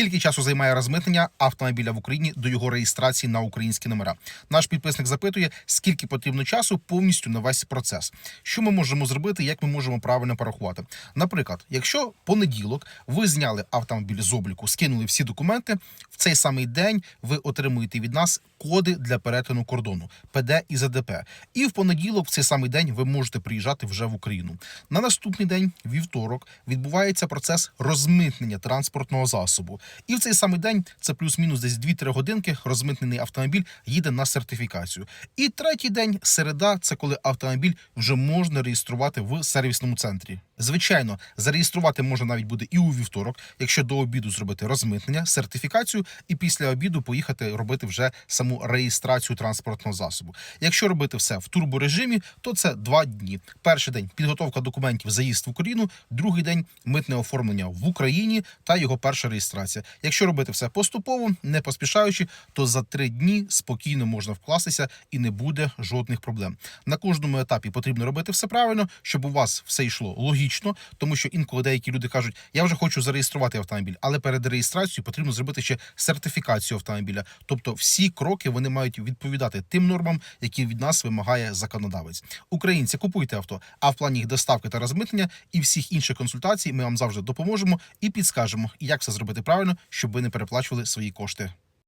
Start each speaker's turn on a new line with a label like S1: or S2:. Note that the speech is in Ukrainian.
S1: Скільки часу займає розмитнення автомобіля в Україні до його реєстрації на українські номера? Наш підписник запитує, скільки потрібно часу повністю на весь процес. Що ми можемо зробити, як ми можемо правильно порахувати? Наприклад, якщо понеділок ви зняли автомобіль з обліку, скинули всі документи, в цей самий день ви отримуєте від нас коди для перетину кордону ПД і ЗДП. І в понеділок, в цей самий день, ви можете приїжджати вже в Україну. На наступний день, вівторок, відбувається процес розмитнення транспортного засобу. І в цей самий день це плюс-мінус десь 2-3 годинки. Розмитнений автомобіль їде на сертифікацію. І третій день, середа, це коли автомобіль вже можна реєструвати в сервісному центрі. Звичайно, зареєструвати можна навіть буде і у вівторок, якщо до обіду зробити розмитнення, сертифікацію, і після обіду поїхати робити вже саму реєстрацію транспортного засобу. Якщо робити все в турборежимі, то це два дні. Перший день підготовка документів, заїзд в Україну, другий день митне оформлення в Україні та його перша реєстрація. Якщо робити все поступово, не поспішаючи, то за три дні спокійно можна вкластися і не буде жодних проблем. На кожному етапі потрібно робити все правильно, щоб у вас все йшло логічно, тому що інколи деякі люди кажуть, я вже хочу зареєструвати автомобіль, але перед реєстрацією потрібно зробити ще сертифікацію автомобіля. Тобто всі кроки вони мають відповідати тим нормам, які від нас вимагає законодавець. Українці купуйте авто, а в плані їх доставки та розмитнення і всіх інших консультацій ми вам завжди допоможемо і підскажемо, як все зробити правильно, щоб ви не переплачували свої кошти.